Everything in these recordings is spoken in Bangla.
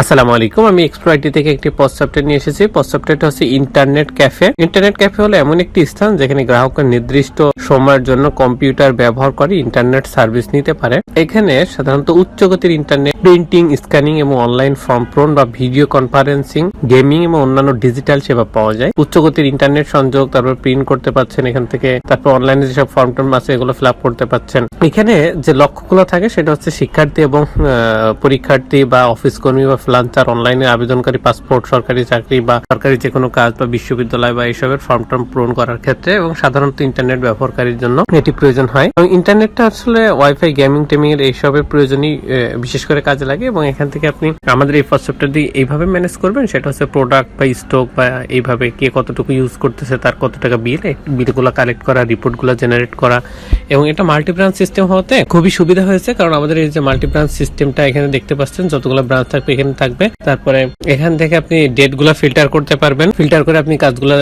আসসালামু আলাইকুম। আমি এক্সপ্রো আইটি থেকে একটি পোস্ট সফটওয়্যার নিয়ে এসেছি। পোস্ট সফটওয়্যারটা হচ্ছে ইন্টারনেট ক্যাফে ইন্টারনেট ক্যাফে হলো এমন একটি স্থান যেখানে গ্রাহকের নির্দিষ্ট সময়ের জন্য কম্পিউটার ব্যবহার করে ইন্টারনেট সার্ভিস নিতে পারে। এখানে সাধারণত উচ্চ গতির ইন্টারনেট প্রিন্টিং স্ক্যানিং এবং অনলাইন ফর্ম পূরণ বা ভিডিও কনফারেন্সিং গেমিং এবং অন্যান্য ডিজিটাল সেবা পাওয়া যায়। উচ্চ গতির ইন্টারনেট সংযোগ, তারপর প্রিন্ট করতে পারছেন এখান থেকে, তারপর অনলাইনে যেসব ফর্ম টর্ম আছে, এগুলো ফিল আপ করতে পারছেন এখানে যে লক্ষ্যগুলো থাকে, সেটা হচ্ছে শিক্ষার্থী এবং পরীক্ষার্থী বা অফিস কর্মী বা ফ্লান্সার অনলাইনে আবেদনকারী পাসপোর্ট, সরকারি চাকরি বা সরকারি যে কোনো কাজ বা বিশ্ববিদ্যালয় বা এইসবের ফর্ম টর্ম পূরণ করার ক্ষেত্রে এবং সাধারণত ইন্টারনেট ব্যবহারকারীর জন্য এটি প্রয়োজন হয়। এবং ইন্টারনেটটা আসলে ওয়াইফাই, গেমিং, টেমিং এর এইসবের প্রয়োজনই বিশেষ করে কাজে লাগে এবং এখান থেকে আপনি আমাদের এই ফার্স্ট দিয়ে এইভাবে ম্যানেজ করবেন, সেটা হচ্ছে প্রোডাক্ট বা স্টক বা এইভাবে কে কতটুকু ইউজ করতেছে, তার কত টাকা বিল বিলগুলো কালেক্ট করা রিপোর্টগুলো জেনারেট করা এবং এটা মাল্টি ব্রাঞ্চ সিস্টেম হওয়াতে খুবই সুবিধা হয়েছে, কারণ আমাদের এই যে মাল্টি ব্রাঞ্চ সিস্টেমটা এখানে দেখতে পাচ্ছেন, যতগুলো ব্রাঞ্চ থাকবে, এখানে থাকবে। তারপরে এখান থেকে আপনি ডেটগুলা ফিল্টার করতে পারবেন। ফিল্টার করে আপনি কাজগুলো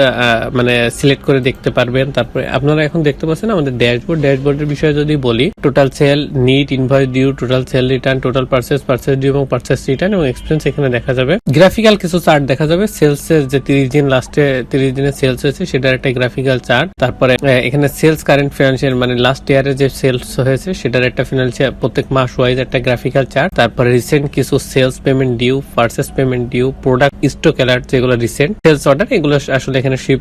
মানে সিলেক্ট করে দেখতে পারবেন। তারপরে আপনারা এখন দেখতে পাচ্ছেন আমাদের ড্যাশবোর্ড ড্যাশবোর্ডের বিষয়ে যদি বলি total sale net invoice due total sale return total purchase purchase due এবং পার্সেস রিটার্ন এবং এক্সপেন্স এখানে দেখা যাবে। গ্রাফিক্যাল কিছু চার্ট দেখা যাবে। সেলস এর যে তিরিশ দিন লাস্টে তিরিশ দিনের সেলস হয়েছে, সেটার একটা গ্রাফিক্যাল চার্ট তারপরে এখানে সেলস কারেন্ট ফিনান্সিয়াল মানে লাস্ট ইয়ারে যে সেলস হয়েছে, সেটার একটা ফিনান্সিয়াল প্রত্যেক মাস ওয়াইজ একটা গ্রাফিক্যাল চার্ট তারপরে রিসেন্ট কিছু sales payment due purchase payment due product stock alert যেগুলো রিসেন্ট সেলস অর্ডার এগুলো আসলে এখানে শিপ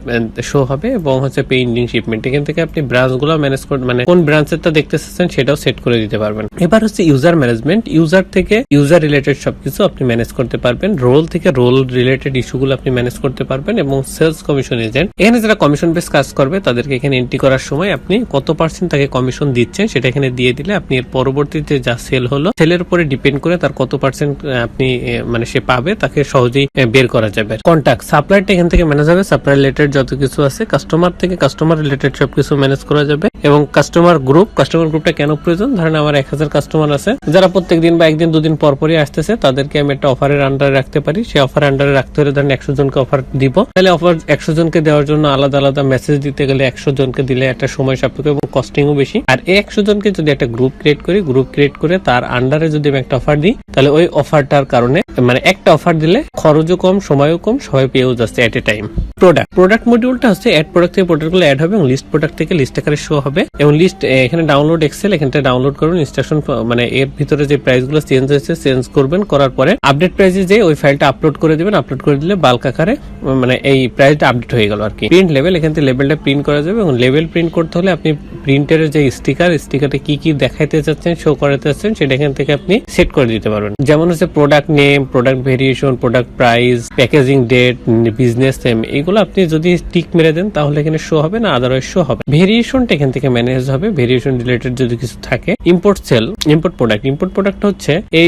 শো হবে এবং হচ্ছে পেন্ডিং শিপমেন্ট এখান থেকে আপনি ব্রাঞ্চগুলো ম্যানেজ করে মানে কোন ব্রাঞ্চেরটা দেখতে চাচ্ছেন সেটাও সেট করে দিতে পারবেন। এবার হচ্ছে ইউজার ম্যানেজমেন্ট ইউজার থেকে ইউজার রিলেটেড সবকিছু আপনি ম্যানেজ করতে পারবেন। রোল থেকে রোল রিলেটেড ইস্যুগুলো আপনি ম্যানেজ করতে পারবেন এবং সেলস কমিশন এজেন্ট এখানে যারা কমিশন বেস কাজ করবে তাদেরকে এখানে এন্ট্রি করার সময় আপনি কত পার্সেন্ট তাকে কমিশন দিচ্ছেন সেটা এখানে দিয়ে দিলে আপনি এর পরবর্তীতে যা সেল হলো সেলের উপরে ডিপেন্ড করে তার কত পার্সেন্ট আপনি মানে সে পাবে, তাকে সহজেই বের করা যাবে। কন্ট্যাক্ট সাপ্লাইটা এখান থেকে ম্যানেজ হবে। সাপ্লাই রিলেটেড যত কিছু আছে কাস্টমার থেকে কাস্টমার রিলেটেড সবকিছু ম্যানেজ করা যাবে। এবং কাস্টমার গ্রুপ কাস্টমার গ্রুপটা কেন প্রয়োজন? ধরেন আমার এক হাজার কাস্টমার আছে। যারা প্রত্যেক দিন বা একদিন, দুদিন পর পরই আসতেছে, তাদেরকে আমি একটা অফারের আন্ডারে রাখতে পারি। সেই অফার আন্ডারে রাখতে হলে ধরেন একশো জনকে অফার দিব। তাহলে অফার একশো জনকে দেওয়ার জন্য আলাদা আলাদা মেসেজ দিতে গেলে একশো জনকে দিলে একটা সময় সাপেক্ষ এবং কস্টিংও বেশি। আর এই একশো জনকে যদি একটা গ্রুপ ক্রিয়েট করি গ্রুপ ক্রিয়েট করে তার আন্ডারে যদি আমি একটা অফার দিই, তাহলে ওই অফারটার কারণে মানে একটা অফার দিলে খরচও কম সময়ও কম সবাই পেয়েও যাচ্ছে at a time product product মডিউলটা হচ্ছে অ্যাড প্রোডাক্ট থেকে প্রোডাক্টগুলো অ্যাড হবে এবং লিস্ট প্রোডাক্ট থেকে লিস্ট আকারে শো হবে। এবং লিস্ট এখানে ডাউনলোড এক্সেল এখানটা ডাউনলোড করবেন ইনস্ট্রাকশন মানে এর ভিতরে যে প্রাইসগুলো চেঞ্জ হয়েছে চেঞ্জ করবেন, করার পরে আপডেট প্রাইসে যে ওই ফাইলটা আপলোড করে দিবেন। আপলোড করে দিলে বাল্ক আকারে মানে এই প্রাইসটা আপডেট হয়ে গেল আর কি প্রিন্ট লেভেল এখান থেকে লেভেলটা প্রিন্ট করা যাবে এবং লেভেল প্রিন্ট করতে হলে আপনি প্রিন্টের যে স্টিকার স্টিকারে কি কি দেখাইতে চাচ্ছেন শো করাতে চাচ্ছেন, সেটা এখান থেকে আপনি সেট করে দিতে পারবেন। যেমন হচ্ছে product name product variation product price packaging date business name এগুলো আপনি যদি টিক মেরে দেন, তাহলে এখানে শো হবে না আদারওয়াইজ শো হবে। ভেরিয়েশনটা এখান থেকে ম্যানেজ হবে। ভেরিয়েশন রিলেটেড যদি কিছু থাকে import sale import product import product হচ্ছে এই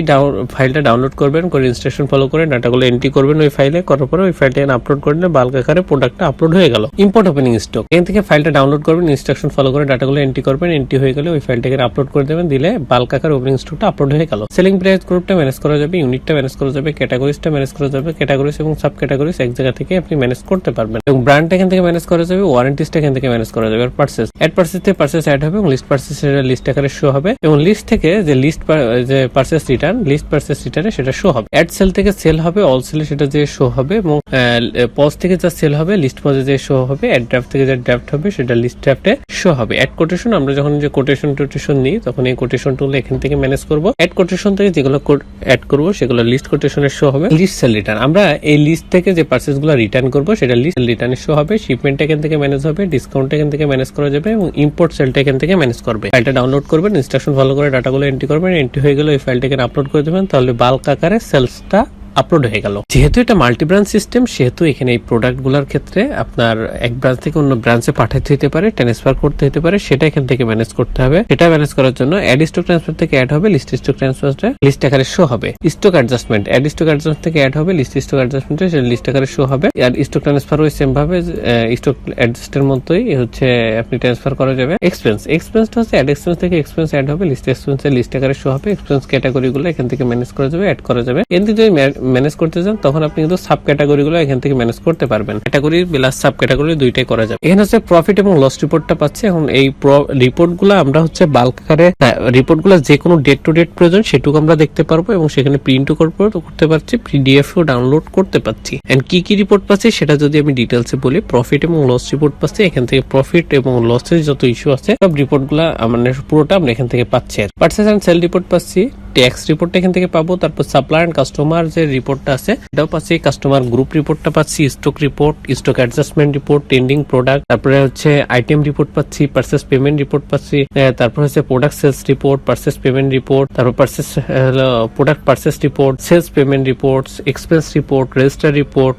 ফাইলটা ডাউনলোড করবেন, করে ইনস্ট্রাকশন ফলো করে ডাটাগুলো এন্ট্রি করবেন ওই ফাইলে করার পরে ওই ফাইলটা আপলোড করে দিলে বাল্ক আকারে প্রোডাক্টটা আপলোড হয়ে গেল। ইম্পোর্ট ওপেনিং স্টক এখান থেকে ফাইলটা ডাউনলোড করবেন ইনস্ট্রাকশন ফলো করে ডাটাগুলো এন্ট্রি করবেন এন্ট্রি হয়ে গেলে ওই ফাইলটাকে আপলোড করে দেবেন, দিলে বাল্ক আকার ওপেনিং স্টকটা আপলোড হয়ে গেল। সেলিং প্রাইস গ্রুপটা ম্যানেজ করা যাবে ইউনিটটা ম্যানেজ করা যাবে ক্যাটাগরিজটা ম্যানেজ করা যাবে ক্যাটাগরিজ এবং সাব ক্যাটাগরিজ এক জায়গা থেকে আপনি ম্যানেজ করতে পারবেন এবং ব্র্যান্ড এখান থেকে ম্যানেজ করা যাবে ওয়ারেন্টিসটা এখান থেকে ম্যানেজ করা যাবে আর পার্সেস অ্যাড পার্সেস থেকে পার্সেস অ্যাড হবে এবং লিস্ট পার্সেস লিস্ট আকারে শো হবে। এবং লিস্ট থেকে যে লিস্ট যে পার্সেস রিটার্ন লিস্ট পার্সেস রিটার্নে সেটা শো হবে। অ্যাড সেল থেকে সেল হবে অল সেলে সেটা যে শো হবে এবং পজ থেকে যা সেল হবে লিস্ট পজে যে শো হবে অ্যাড ড্রাফট থেকে যে ড্রাফট হবে, সেটা লিস্ট ড্রাফটে শো হবে। অ্যাড কোটেশন আমরা যখন যে কোটেশন টোটেশন নিই, তখন এই কোটেশন টুল এখান থেকে ম্যানেজ করব। অ্যাড কোটেশন থেকে যেগুলো অ্যাড করব, সেগুলো লিস্ট কোটেশনের শো হবে। লিস্ট সেল রিটার্ন আমরা এই লিস্ট থেকে যে পার্সেসগুলো রিটার্ন করব, সেটা লিস্ট রিটার্ন শো হবে শিপমেন্ট এখান থেকে ম্যানেজ হবে ডিসকাউন্ট এখান থেকে ম্যানেজ করা যাবে এবং ইম্পোর্ট সেলটা এখান থেকে ম্যানেজ করবে। ফাইলটা ডাউনলোড করবেন ইনস্ট্রাকশন ফলো করে ডাটাগুলো এন্ট্রি করবেন এন্ট্রি হয়ে গেলে ওই ফাইলটাকে আপলোড করে দেবেন, তাহলে বাল্ক আকারে সেলসটা আপলোড হয়ে গেল। যেহেতু এটা মাল্টি ব্রাঞ্চ সিস্টেম সেহেতু এখানে এই প্রোডাক্টগুলার ক্ষেত্রে আপনার এক ব্রাঞ্চ থেকে অন্য ব্রাঞ্চে পাঠাতে হতে পারে ট্রান্সফার করতে হতে পারে, সেটা এখান থেকে ম্যানেজ করতে হবে। সেটা ম্যানেজ করার জন্য অ্যাড স্টক ট্রান্সফার থেকে অ্যাড হবে লিস্ট স্টক ট্রান্সফারটা লিস্ট আকারে শো হবে। Stock adjustment add stock adjustment থেকে অ্যাড হবে লিস্ট স্টক অ্যাডজাস্টমেন্টে সেটা লিস্ট আকারে শো হবে। আর স্টক ট্রান্সফার ওই সেম ভাবে স্টক অ্যাডজাস্টের মতোই হচ্ছে আপনি ট্রান্সফার করা যাবে। এক্সপেন্স এক্সপেন্সটা হচ্ছে অ্যাড এক্সপেন্স থেকে এক্সপেন্স অ্যাড হবে লিস্ট এক্সপেন্সের লিস্ট আকারে শো হবে। এক্সপেন্স ক্যাটাগরি গুলো এখান থেকে ম্যানেজ করা যাবে অ্যাড করা যাবে। এখান যদি ম্যানেজ করতে চান, তখন আপনি কিন্তু সাব ক্যাটাগরি গুলো এখান থেকে ম্যানেজ করতে পারবেন। ক্যাটাগরি প্লাস সাব ক্যাটাগরি দুইটাই করা যাবে। এখানে হচ্ছে প্রফিট এবং লস রিপোর্টটা পাচ্ছি। এখন এই রিপোর্টগুলো আমরা হচ্ছে বাল্ক আকারে রিপোর্টগুলো যে কোনো ডেট টু ডেট প্রয়োজন সেটুকু আমরা দেখতে পারব এবং সেখানে প্রিন্টও করতে পারছি পিডিএফ ও ডাউনলোড করতে পারছি। এন্ড কি কি রিপোর্ট পাচ্ছি সেটা যদি আমি ডিটেলসে বলি প্রফিট এবং লস রিপোর্ট পাচ্ছি, এখান থেকে প্রফিট এবং লসের যত ইস্যু আছে, সব রিপোর্টগুলা মানে পুরোটা আমরা এখান থেকে পাচ্ছি পার্সেস অ্যান্ড সেল রিপোর্ট পাচ্ছি। ট্যাক্স রিপোর্টটা এখান থেকে পাবো, তারপর সাপ্লাই অ্যান্ড কাস্টমার যে রিপোর্টটা আছে, এটাও পাচ্ছি কাস্টমার গ্রুপ রিপোর্টটা পাচ্ছি stock report stock adjustment report trending product তারপরে হচ্ছে আইটেম রিপোর্ট পাচ্ছি পার্সেস পেমেন্ট রিপোর্ট পাচ্ছি তারপর হচ্ছে product sales report purchase payment report তারপর purchase product purchase report sales payment reports expense report register report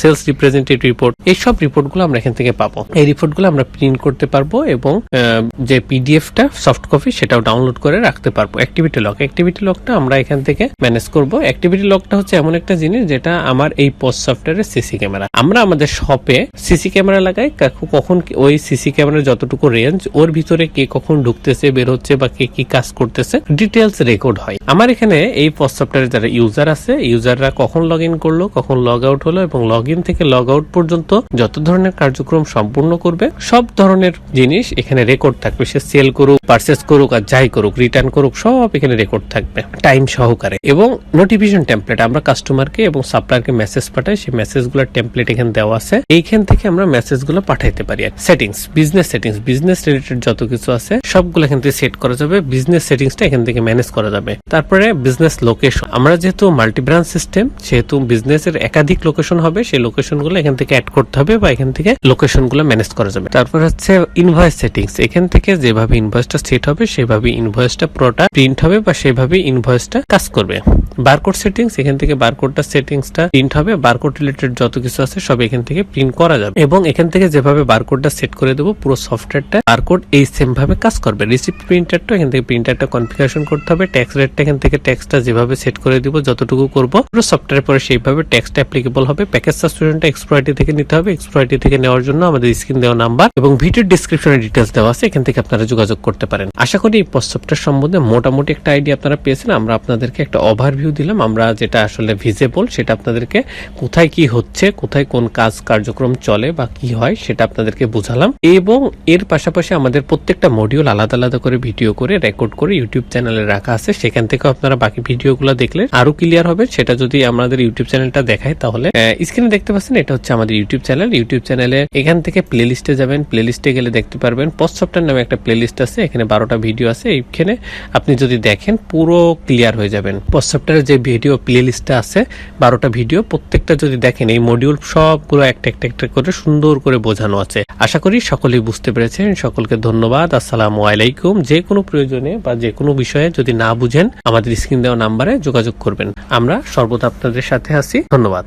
sales representative report এইসব রিপোর্টগুলো আমরা এখান থেকে পাবো। এই রিপোর্টগুলো আমরা প্রিন্ট করতে পারব এবং যে পিডিএফটা সফট কপি সেটাও ডাউনলোড করে রাখতে পারব অ্যাক্টিভিটি লক অ্যাক্টিভিটি লকটা আমরা এখান থেকে ম্যানেজ করব। অ্যাক্টিভিটি লকটা হচ্ছে এমন একটা জিনিস যেটা আমার এই পোস্ট সফটওয়্যারের সিসি ক্যামেরা আমরা আমাদের শপে সিসি ক্যামেরা লাগাই কখন ওই সিসি ক্যামেরার যতটুকু রেঞ্জ ওর ভিতরে কে কখন ঢুকতেছে, বের হচ্ছে বা কে কি কাজ করতেছে ডিটেলস রেকর্ড হয়। আমার এখানে এই পোস্ট সফটওয়্যারের যারা ইউজার আছে ইউজাররা কখন লগ ইন করল, কখন লগ আউট হলো এবং লগ ইন থেকে লগ আউট পর্যন্ত যত ধরনের কার্যক্রম সম্পূর্ণ করবে, সব ধরনের জিনিস এখানে রেকর্ড থাকবে। সে সেল করুক পারচেস করুক আর যাই করুক রিটার্ন করুক, সব এখানে রেকর্ড থাকবে টাইম সহকারে। এবং নোটিফিকেশন টেমপ্লেট আমরা কাস্টমারকে এবং সাপ্লায়ারকে মেসেজ পাঠাই, সেই মেসেজগুলোর টেমপ্লেট এখানে দেওয়া আছে। এইখান থেকে আমরা মেসেজগুলো পাঠাইতে পারি। Settings business settings business related যত কিছু আছে, সবগুলো এখান থেকে সেট করা যাবে। বিজনেস সেটিংসটা এখান থেকে ম্যানেজ করা যাবে। তারপরে বিজনেস লোকেশন আমরা যেহেতু মাল্টি ব্রাঞ্চ সিস্টেম সেহেতু বিজনেসের একাধিক লোকেশন হবে, সেই লোকেশনগুলো এখান থেকে অ্যাড করতে হবে বা এখান থেকে লোকেশনগুলো ম্যানেজ করা যাবে। তারপর হচ্ছে ইনভয়েস সেটিংস এখান থেকে যেভাবে ইনভয়েসটা সেট হবে, সেভাবে ইনভয়েসটা পুরোটা প্রিন্ট হবে বা সেভাবে ইনভয়েসটা কাজ করবে। বারকোড সেটিংস এখান থেকে বারকোডটা সেটিংসটা প্রিন্ট হবে। বারকোড রিলেটেড যত কিছু আছে সব এখান থেকে প্রিন্ট করা যাবে। এবং এখান থেকে যেভাবে বারকোডটা সেট করে দেবো, পুরো সফটওয়্যারটা বারকোড এই সেম ভাবে কাজ করবে। রিসিপ্ট প্রিন্টারটা এখান থেকে প্রিন্টারটা কনফিগারেশন করতে হবে। ট্যাক্স রেটটা এখান থেকে ট্যাক্সটা যেভাবে সেট করে দিব, যতটুকু করব, পুরো সফটওয়্যার পরে সেইভাবে ট্যাক্সটা অ্যাপ্লিকেবল হবে। প্যাকেজ সাবস্ক্রিপশনটা এক্সপ্রয়টি থেকে নিতে হবে। এক্সপ্রয়টি থেকে নেওয়ার জন্য আমাদের স্ক্রিন দেওয়া নাম্বার এবং ভিডিওর ডিসক্রিপশনে ডিটেলস দেওয়া আছে। এখান থেকে আপনারা যোগাযোগ করতে পারেন। আশা করি এই সফটওয়্যার সম্বন্ধে মোটামুটি একটা আইডিয়া আপনারা পেয়েছেন, আমরা আপনাদেরকে একটা ওভারভিউ দিলাম। আমরা যেটা আসলে ভিজেবল সেটা আপনাদেরকে কোথায় কি হচ্ছে, কোথায় কোন কাজ কার্যক্রম চলে বা কি হয়, সেটা আপনাদেরকে বুঝালাম। এবং এর পাশাপাশি আমাদের প্রত্যেকটা মডিউল আলাদা আলাদা করে ভিডিও করে রেকর্ড করে ইউটিউব চ্যানেলে রাখা আছে। সেখান থেকে আপনারা বাকি ভিডিওগুলো দেখলে আরও ক্লিয়ার হবে। সেটা যদি আমাদের ইউটিউব চ্যানেলটা দেখায়, তাহলে স্ক্রিনে দেখতে পাচ্ছেন, এটা হচ্ছে আমাদের ইউটিউব চ্যানেল ইউটিউব চ্যানেলে এখান থেকে প্লে লিস্টে যাবেন। প্লে লিস্টে গেলে দেখতে পারবেন সফটওয়্যার নামে একটা প্লে লিস্ট আছে, এখানে বারোটা ভিডিও আছে। এইখানে আপনি যদি দেখেন পুরো ক্লিয়ার হয়ে যাবেন। হোয়াটসঅ্যাপটার যে ভিডিও প্লে লিস্টটা আছে, বারোটা ভিডিও প্রত্যেকটা যদি দেখেন, এই মডিউল সবগুলো একটা একটা একটা করে সুন্দর করে বোঝানো আছে। আশা করি সকলেই বুঝতে পেরেছেন। সকলকে ধন্যবাদ। আসসালামু আলাইকুম। যে কোনো প্রয়োজনে বা যে কোনো বিষয়ে যদি না বুঝেন, আমাদের স্ক্রিন দেওয়া নাম্বারে যোগাযোগ করবেন। আমরা সর্বদা আপনাদের সাথে আছি। ধন্যবাদ।